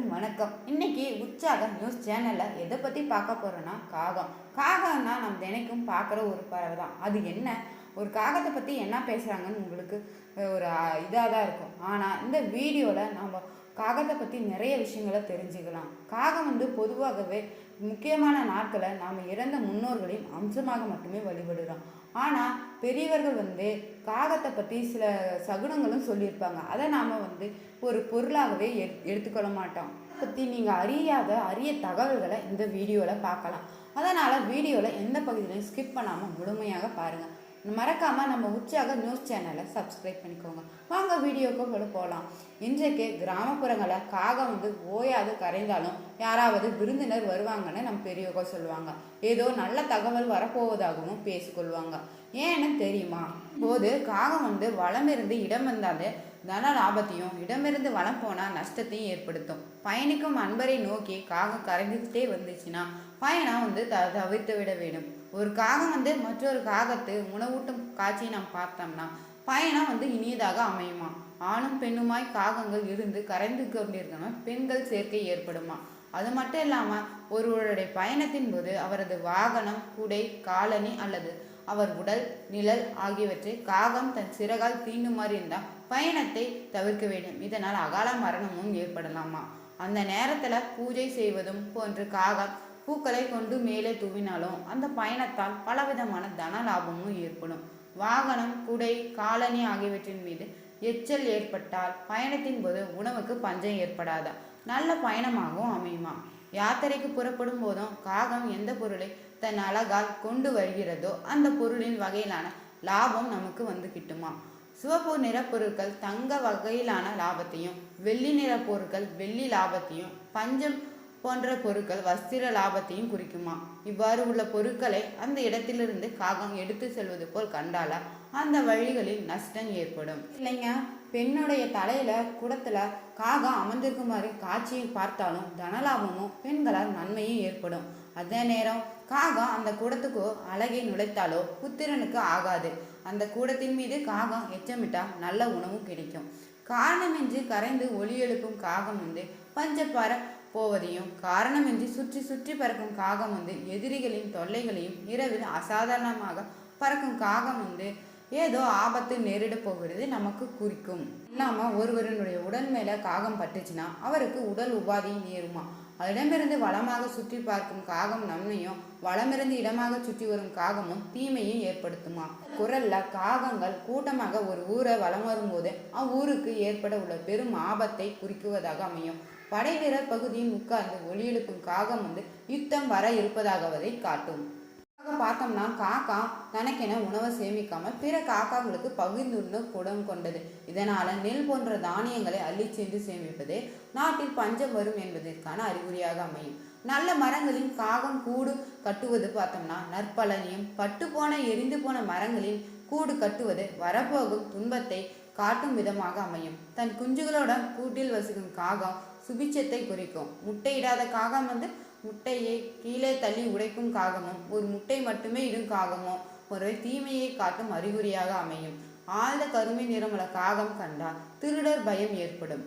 அனைவருக்கும் வணக்கம். இன்னைக்கு உற்சாகம் நியூஸ் சேனலில் எதை பற்றி பார்க்க போகிறோன்னா காகம். காகம்னா நம்ம தினைக்கும் பார்க்குற ஒரு பறவை தான். அது என்ன? ஒரு காகத்தை பற்றி என்ன பேசுகிறாங்கன்னு உங்களுக்கு ஒரு இதாக தான் இருக்கும். ஆனால் இந்த வீடியோவில் நம்ம காகத்தை பற்றி நிறைய விஷயங்களை தெரிஞ்சுக்கலாம். காகம் வந்து பொதுவாகவே முக்கியமான நாட்களை நாம் இறந்த முன்னோர்களின் அம்சமாக மட்டுமே வழிபடுகிறோம் ஆனால் பெரியவர்கள் வந்து காகத்தை பற்றி சில சகுனங்களும் சொல்லியிருப்பாங்க. அதை நாம் வந்து ஒரு பொருளாகவே எடு எடுத்துக்கொள்ள மாட்டோம். பற்றி நீங்கள் அறியாத அரிய தகவல்களை இந்த வீடியோவில் பார்க்கலாம். அதனால் வீடியோவில் எந்த பகுதியிலையும் ஸ்கிப் பண்ணாமல் முழுமையாக பாருங்கள் மறக்காமல் நம்ம உற்சாக நியூஸ் சேனலை சப்ஸ்கிரைப் பண்ணிக்கோங்க. வாங்க வீடியோக்குள்ள போகலாம் இன்றைக்கு கிராமப்புறங்களில் காகம் வந்து ஓயாது கரைந்தாலும் யாராவது விருந்தினர் வருவாங்கன்னு நம்ம பெரியவங்க சொல்லுவாங்க. ஏதோ நல்ல தகவல் வரப்போவதாகவும் பேசிக்கொள்வாங்க. ஏன்னு தெரியுமா? போது காகம் வந்து வளமிருந்து இடம் வந்தாலே தன லாபத்தையும் இடமிருந்து வளம் போனால் நஷ்டத்தையும் ஏற்படுத்தும். பயணிக்கும் அன்பரை நோக்கி காகம் கரைந்துக்கிட்டே வந்துச்சுன்னா பயணம் வந்து த தவிர்த்து விட வேண்டும். ஒரு காகம் வந்து மற்றொரு காகத்து உணவூட்டும் காட்சியை நாம் பார்த்தோம்னா பயணம் வந்து இனியதாக அமையுமா? ஆணும் பெண்ணுமாய் காகங்கள் இருந்து கரைந்து கொண்டிருக்கணும் பெண்கள் சேர்க்கை ஏற்படுமா? அது மட்டும் இல்லாமல் ஒருவருடைய பயணத்தின் போது அவரது வாகனம் குடை காலணி அல்லது அவர் உடல் நிழல் ஆகியவற்றை காகம் தன் சிறகால் தீண்டுமாறு இருந்தால் பயணத்தை தவிர்க்க வேண்டும். இதனால் அகால மரணமும் ஏற்படலாமா? அந்த நேரத்தில் பூஜை செய்வதும் போன்று காகம் பூக்களை கொண்டு மேலே தூவினாலும் அந்த பயணத்தால் பலவிதமான தன லாபமும் ஏற்படும். வாகனம் குடை காலனி ஆகியவற்றின் மீது எச்சல் ஏற்பட்டால் பயணத்தின் போது உணவுக்கு பஞ்சம் ஏற்படாதா? நல்ல பயணமாகவும் அமையுமா? யாத்திரைக்கு புறப்படும் போதும் காகம் எந்த பொருளை தன் அழகால் கொண்டு வருகிறதோ அந்த பொருளின் வகையிலான லாபம் நமக்கு வந்து கிட்டுமா? சிவப்பு நிற பொருட்கள் தங்க வகையிலான லாபத்தையும் வெள்ளி நிற பொருட்கள் வெள்ளி லாபத்தையும் பஞ்சம் போன்ற பொருட்கள் வஸ்திர லாபத்தையும் குறிக்குமா? இவ்வாறு உள்ள பொருட்களை அந்த இடத்திலிருந்து காகம் எடுத்து செல்வது போல் கண்டால? அந்த வழிகளில் நஷ்டம் ஏற்படும். இல்லைங்க. பெண்ணுடைய தலையில குடத்துல காகம் அமர்ந்திருக்குமாறு காட்சியை பார்த்தாலும் தனலாபமும் பெண்களால் நன்மையும் ஏற்படும். அதே நேரம் காகம் அந்த கூடத்துக்கோ அழகை நுழைத்தாலோ புத்திரனுக்கு ஆகாது. அந்த கூடத்தின் மீது காகம் எச்சமிட்டா நல்ல உணவும் கிடைக்கும். காரணமின்றி கரைந்து ஒளி எழுப்பும் காகம் வந்து பஞ்சப்பார போவதையும் காரணமின்றி சுற்றி சுற்றி பறக்கும் காகம் வந்து எதிரிகளின் தொல்லைகளையும் இரவில் அசாதாரணமாக பறக்கும் காகம் வந்து ஏதோ ஆபத்து நேரிட போகிறது நமக்கு குறிக்கும். இல்லாமல் ஒருவருடைய உடல் மேலே காகம் பட்டுச்சுன்னா அவருக்கு உடல் உபாதி நேருமா? இடமிருந்து வளமாக சுற்றி பார்க்கும் காகம் நன்மையும் வளமிருந்து இடமாக சுற்றி வரும் காகமும் தீமையும் ஏற்படுத்துமா? குரல்ல காகங்கள் கூட்டமாக ஒரு ஊரை வலம் வரும்போது அவ்வூருக்கு ஏற்பட உள்ள பெரும் ஆபத்தை குறிக்குவதாக அமையும். படை வீரர் பகுதியின் உட்கார்ந்து ஒளி எழுப்பும் காகம் வந்து யுத்தம் வர இருப்பதாகவதை காட்டும். பார்த்தோம்னா காக்கா தனக்கென உணவை சேமிக்காமல் பிற காக்காங்களுக்கு பகிர்ந்துள்ள குடம் கொண்டது. இதனால நெல் போன்ற தானியங்களை அள்ளி சென்று சேமிப்பது நாட்டில் பஞ்சம் வரும் என்பதற்கான அறிகுறியாக அமையும். நல்ல மரங்களின் காகம் கூடு கட்டுவது பார்த்தோம்னா நற்பலனையும் பட்டு போன எரிந்து போன மரங்களின் கூடு கட்டுவது வரப்போகும் துன்பத்தை காட்டும் விதமாக அமையும். தன் குஞ்சுகளோட கூட்டில் வசிக்கும் காகம் சுபிச்சத்தை குறிக்கும். முட்டையிடாத காகம் வந்து முட்டையை கீழே தள்ளி உடைக்கும் காகமும் ஒரு முட்டை மட்டுமே இடும் காகமும் ஒரு தீமையை காட்டும் அறிகுறியாக அமையும். ஆழ்ந்த கருமை நிறமுள்ள காகம் கண்டால் திருடர் பயம் ஏற்படும்.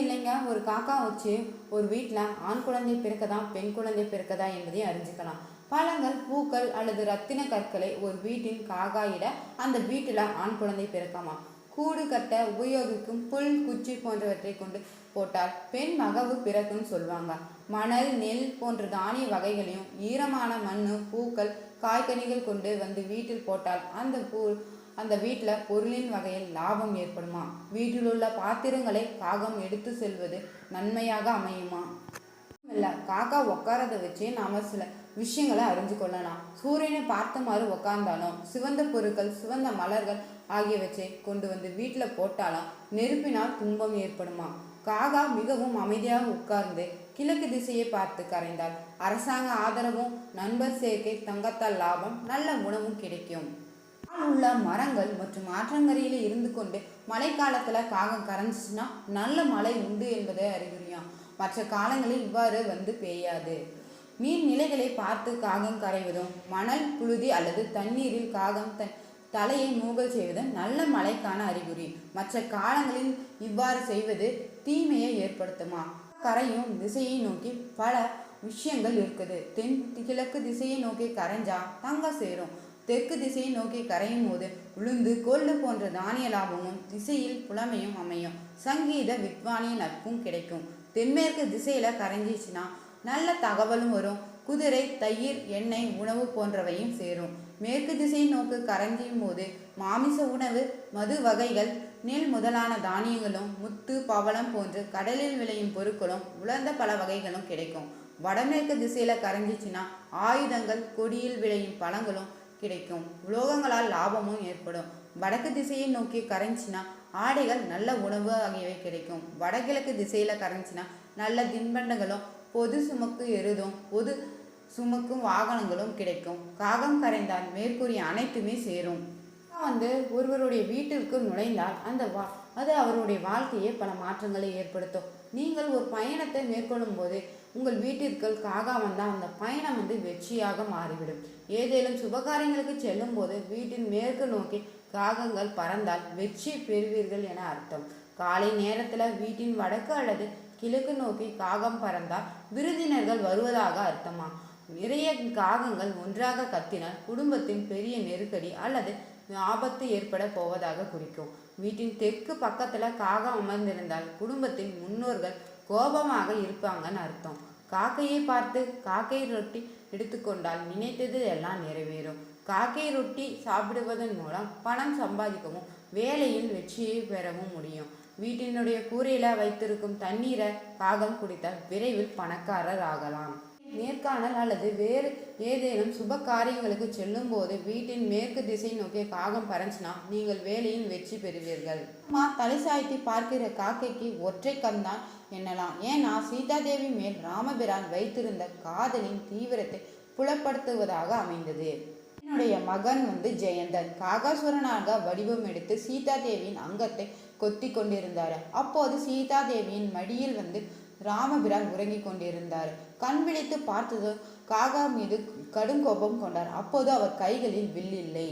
இல்லைங்க ஒரு காக்கா வச்சு ஒரு வீட்டில் ஆண் குழந்தை பிறக்கதா பெண் குழந்தை பிறக்கதா என்பதை அறிஞ்சுக்கலாம். பழங்கள் பூக்கள் அல்லது ரத்தின கற்களை ஒரு வீட்டின் காகாயிட அந்த வீட்டில் ஆண் குழந்தை பிறக்கமா? கூடு கட்ட உபயோகிக்கும் புல் குச்சி போன்றவற்றை கொண்டு போட்டால் பெண் மகவு பிறக்கும்னு சொல்லுவாங்க மணல் நெல் போன்ற தானிய வகைகளையும் ஈரமான மண் பூக்கள் காய்கனிகள் கொண்டு வந்து வீட்டில் போட்டால் அந்த பூ அந்த வீட்டில் பொருளின் வகையில் லாபம் ஏற்படுமா? வீட்டில் உள்ள பாத்திரங்களை காகம் எடுத்து செல்வது நன்மையாக அமையுமா? இல்லை காக்கா உட்காரத வச்சே நாம சில விஷயங்களை அறிஞ்சு கொள்ளலாம். சூரியனை பார்த்தமாறு உட்கார்ந்தாலும் சிவந்த பொருட்கள் சிவந்த மலர்கள் ஆகியவற்றை கொண்டு வந்து வீட்டில் போட்டாலும் நெருப்பினால் துன்பம் ஏற்படுமா? காகா மிகவும் அமைதியாக உட்கார்ந்து கிழக்கு திசையை பார்த்து கரைந்தால் அரசாங்க ஆதரவும் நண்பர் சேர்க்கை தங்கத்தால் லாபம் நல்ல உணவும் கிடைக்கும். உள்ள மரங்கள் மற்றும் ஆற்றங்கரையில் இருந்து கொண்டு மழைக்காலத்துல காகம் கரைஞ்சிச்சுன்னா நல்ல மழை உண்டு என்பதை அறிகுறியாம். மற்ற காலங்களில் இவ்வாறு வந்து பெய்யாது. நீர்நிலைகளை பார்த்து காகம் கரைவதும் மணல் புழுதி அல்லது தண்ணீரில் காகம் தன் தலையை மூகல் செய்வது நல்ல மழைக்கான அறிகுறி. மற்ற காலங்களில் இவ்வாறு செய்வது தீமையை ஏற்படுத்துமா? கரையும் திசையை நோக்கி பல விஷயங்கள் இருக்குது. தென் கிழக்கு திசையை நோக்கி கரைஞ்சா தங்க சேரும். தெற்கு திசையை நோக்கி கரையும் போது உளுந்து கொள்ளு போன்ற தானிய லாபமும் திசையில் புலமையும் அமையும். சங்கீத வித்வானிய நட்பும் கிடைக்கும். தென்மேற்கு திசையில கரைஞ்சிச்சுன்னா நல்ல தகவலும் வரும். குதிரை தயிர் எண்ணெய் உணவு போன்றவையும் சேரும். மேற்கு திசையை நோக்கு கரைஞ்சியும் போது மாமிச உணவு மது வகைகள் நெல் முதலான தானியங்களும் முத்து பவளம் போன்று கடலில் விளையும் பொருட்களும் உலர்ந்த பல வகைகளும் கிடைக்கும். வடமேற்கு திசையில கரைஞ்சிச்சின்னா ஆயுதங்கள் கொடியில் விளையும் பழங்களும் கிடைக்கும். உலோகங்களால் லாபமும் ஏற்படும். வடக்கு திசையை நோக்கி கரைஞ்சினா ஆடைகள் நல்ல உணவு ஆகியவை கிடைக்கும். வடகிழக்கு திசையில கரைஞ்சினா நல்ல தின்பண்டங்களும் பொது சுமக்கு எருதும் பொது சுமக்கும் வாகனங்களும் கிடைக்கும். காகம் கரைந்தால் மேற்கூறிய அனைத்துமே சேரும். வந்து ஒருவருடைய வீட்டிற்கு நுழைந்தால் அந்த வா அது அவருடைய வாழ்க்கையே பல மாற்றங்களை ஏற்படுத்தும். நீங்கள் ஒரு பயணத்தை மேற்கொள்ளும் போது உங்கள் வீட்டிற்குள் காகா வந்தால் அந்த பயணம் வந்து வெற்றியாக மாறிவிடும். ஏதேனும் சுபகாரியங்களுக்கு செல்லும் போது வீட்டின் மேற்கு நோக்கி காகங்கள் பறந்தால் வெற்றி பெறுவீர்கள் என அர்த்தம். காலை நேரத்தில் வீட்டின் வடக்கு அல்லது கிழக்கு நோக்கி காகம் பறந்தால் விருந்தினர்கள் வருவதாக அர்த்தமா? நிறைய காகங்கள் ஒன்றாக கத்தினால் குடும்பத்தின் பெரிய நெருக்கடி அல்லது ஆபத்து ஏற்பட போவதாக குறிக்கும். வீட்டின் தெற்கு பக்கத்தில் காகம் அமர்ந்திருந்தால் குடும்பத்தின் முன்னோர்கள் கோபமாக இருப்பாங்கன்னு அர்த்தம். காக்கையை பார்த்து காக்கை ரொட்டி எடுத்துக்கொண்டால் நினைத்தது எல்லாம் நிறைவேறும். காக்கை ரொட்டி சாப்பிடுவதன் மூலம் பணம் சம்பாதிக்கவும் வேலையில் வெற்றியை பெறவும் முடியும். வீட்டினுடைய கூரையில் வைத்திருக்கும் தண்ணீரை காகம் குடித்தால் விரைவில் பணக்காரர் ஆகலாம். நேர்காணல் அல்லது வேறு ஏதேனும் சுப காரியங்களுக்கு செல்லும் போது வீட்டின் மேற்கு திசை நோக்கி காகம் பறஞ்சினா நீங்கள் வேலையில் வெற்றி பெறுவீர்கள். அம்மா தலை சாய்த்தி பார்க்கிற காக்கைக்கு ஒற்றை கண்தான் எண்ணலாம் ஏன்னா சீதாதேவி மேல் ராமபிரான் வைத்திருந்த காதலின் தீவிரத்தை புலப்படுத்துவதாக அமைந்தது. என்னுடைய மகன் வந்து ஜெயந்தன். காகாசுரனாக வடிவம் எடுத்து சீதாதேவியின் அங்கத்தை கொத்தி கொண்டிருந்தார். அப்போது சீதாதேவியின் மடியில் வந்து ராமபிரான் உறங்கிக் கொண்டிருந்தார். கண் விழித்து பார்த்தது காகா மீது கடும் கோபம் கொண்டார். அப்போது அவர் கைகளில் வில் இல்லை.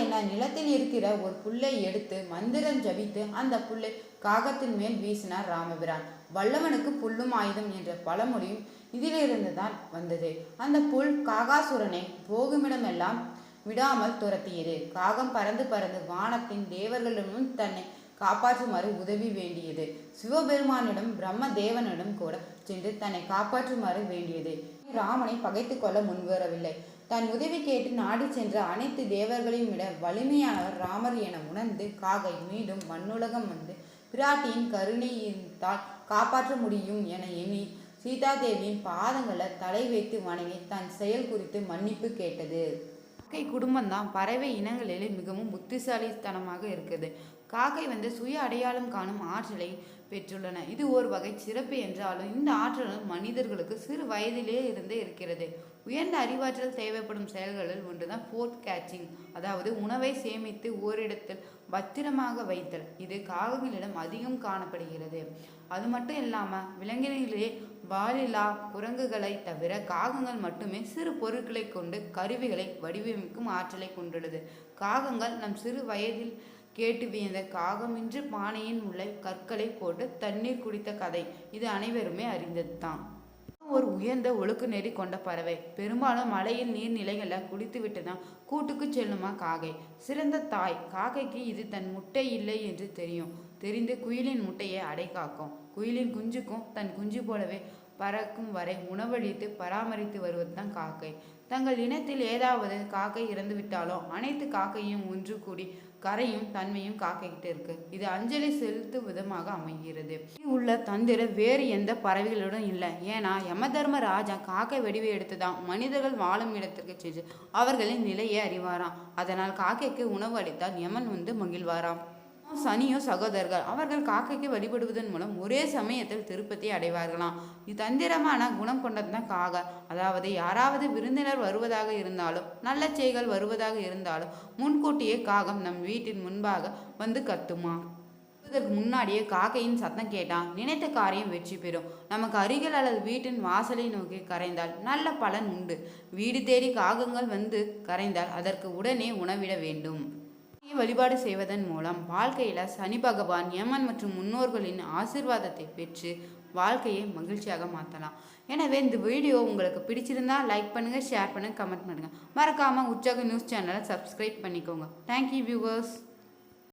என்ன நிலத்தில் இருக்கிற ஒரு புல்லை எடுத்து மந்திரம் ஜபித்து அந்த புல்லை காகத்தின் மேல் வீசினார் ராமபிரான். வல்லவனுக்கு புல்லும் ஆயுதம் என்ற பழமொழியும் இதிலிருந்து தான் வந்தது. அந்த புல் காகாசுரனை போகுமிடமெல்லாம் விடாமல் துரத்தியது. காகம் பறந்து பறந்து வானத்தின் தேவர்களிடமும் தன்னை காப்பாற்றுமாறு உதவி வேண்டியது. சிவபெருமானிடம் பிரம்ம தேவனிடம் கூட சென்று தன்னை காப்பாற்றுமாறு வேண்டியது. ராமனை பகைத்து கொள்ள முன்வரவில்லை. தன் உதவி கேட்டு நாடி சென்ற அனைத்து தேவர்களையும் விட வலிமையானவர் ராமர் என உணர்ந்து காகை மீண்டும் மண்ணுலகம் வந்து பிராட்டியின் கருணையின்தால் காப்பாற்ற முடியும் என எண்ணி சீதாதேவியின் பாதங்களை தலை வைத்து வணங்கி தன் செயல் குறித்து மன்னிப்பு கேட்டது. காக்கை குடும்பம் தான் பறவை இனங்களிலே மிகவும் புத்திசாலித்தனமாக இருக்குது காக்கை வந்து சுய அடையாளம் காணும் ஆற்றலை பெற்றுள்ளன. இது ஒரு வகை சிறப்பு என்றாலும் இந்த ஆற்றல் மனிதர்களுக்கு சிறு வயதிலே இருந்தே இருக்கிறது. உயர்ந்த அறிவாற்றல் தேவைப்படும் செயல்களில் ஒன்றுதான் ஃபோர்ட் கேச்சிங் அதாவது உணவை சேமித்து ஓரிடத்தில் பத்திரமாக வைத்தல். இது காகங்களிடம் அதிகம் காணப்படுகிறது. அது மட்டும் இல்லாமல் விலங்கினங்களே வாலில்லா குரங்குகளை தவிர காகங்கள் மட்டுமே சிறு பொருட்களை கொண்டு கருவிகளை வடிவமைக்கும் ஆற்றலை கொண்டுள்ளது. காகங்கள் நம் சிறு வயதில் கேட்டு வியந்த காகமின்றி பானையின் உள்ள கற்களை போட்டு தண்ணீர் குடித்த கதை. இது அனைவருமே அறிந்தது தான் ஒரு உயர்ந்த ஒழுக்கு நெறி கொண்ட பறவை. பெரும்பாலும் மலையில் நீர்நிலைகளில் குளித்துவிட்டு தான் கூட்டுக்கு செல்லுமா காகை. சிறந்த தாய். காகைக்கு இது தன் முட்டை இல்லை என்று தெரியும். தெரிந்து குயிலின் முட்டையை அடை காக்கும். குயிலின் குஞ்சுக்கும் தன் குஞ்சு போலவே பறக்கும் வரை உணவளித்து பராமரித்து வருவது தான் காக்கை தங்கள் இனத்தில் ஏதாவது காக்கை இறந்துவிட்டாலோ அனைத்து காக்கையும் ஒன்று கூடி கரையும் தன்மையும் காக்கிக்கிட்டு இருக்கு. இது அஞ்சலி செலுத்தும் விதமாக அமைகிறது. உள்ள தந்திர வேறு எந்த பறவைகளுடன் இல்லை. ஏன்னா யமதர்ம ராஜா காக்கை வடிவை எடுத்துதான் மனிதர்கள் வாழும் இடத்திற்கு சென்று அவர்களின் நிலையை அறிவாராம். அதனால் காக்கைக்கு உணவு அளித்தால் யமன் வந்து மகிழ்வாராம். சனியோ சகோதரர்கள் அவர்கள் காக்கைக்கு வழிபடுவதன் மூலம் ஒரே சமயத்தில் திருப்பதி அடைவார்களாம். தந்திரமான குணம் கொண்டதுதான் காக. அதாவது யாராவது விருந்தினர் வருவதாக இருந்தாலும் நல்ல செய்கள் வருவதாக இருந்தாலும் முன்கூட்டியே காகம் நம் வீட்டின் முன்பாக வந்து கத்துமா? முன்னாடியே காக்கையின் சத்தம் கேட்டால் நினைத்த காரியம் வெற்றி பெறும். நமக்கு அருகில் அல்லது வீட்டின் வாசலை நோக்கி கரைந்தால் நல்ல பலன் உண்டு. வீடு தேடி காகங்கள் வந்து கரைந்தால் அதற்கு உடனே உணவிட வேண்டும். வழிபாடு செய்வதன் மூலம் வாழ்க்கையில் சனி பகவான் யமன் மற்றும் முன்னோர்களின் ஆசிர்வாதத்தை பெற்று வாழ்க்கையை மகிழ்ச்சியாக மாற்றலாம் எனவே இந்த வீடியோ உங்களுக்கு பிடிச்சிருந்தா லைக் பண்ணுங்கள் ஷேர் பண்ணுங்கள் கமெண்ட் பண்ணுங்கள் மறக்காமல் உற்சாக நியூஸ் சேனலை சப்ஸ்கிரைப் பண்ணிக்கோங்க. Thank you viewers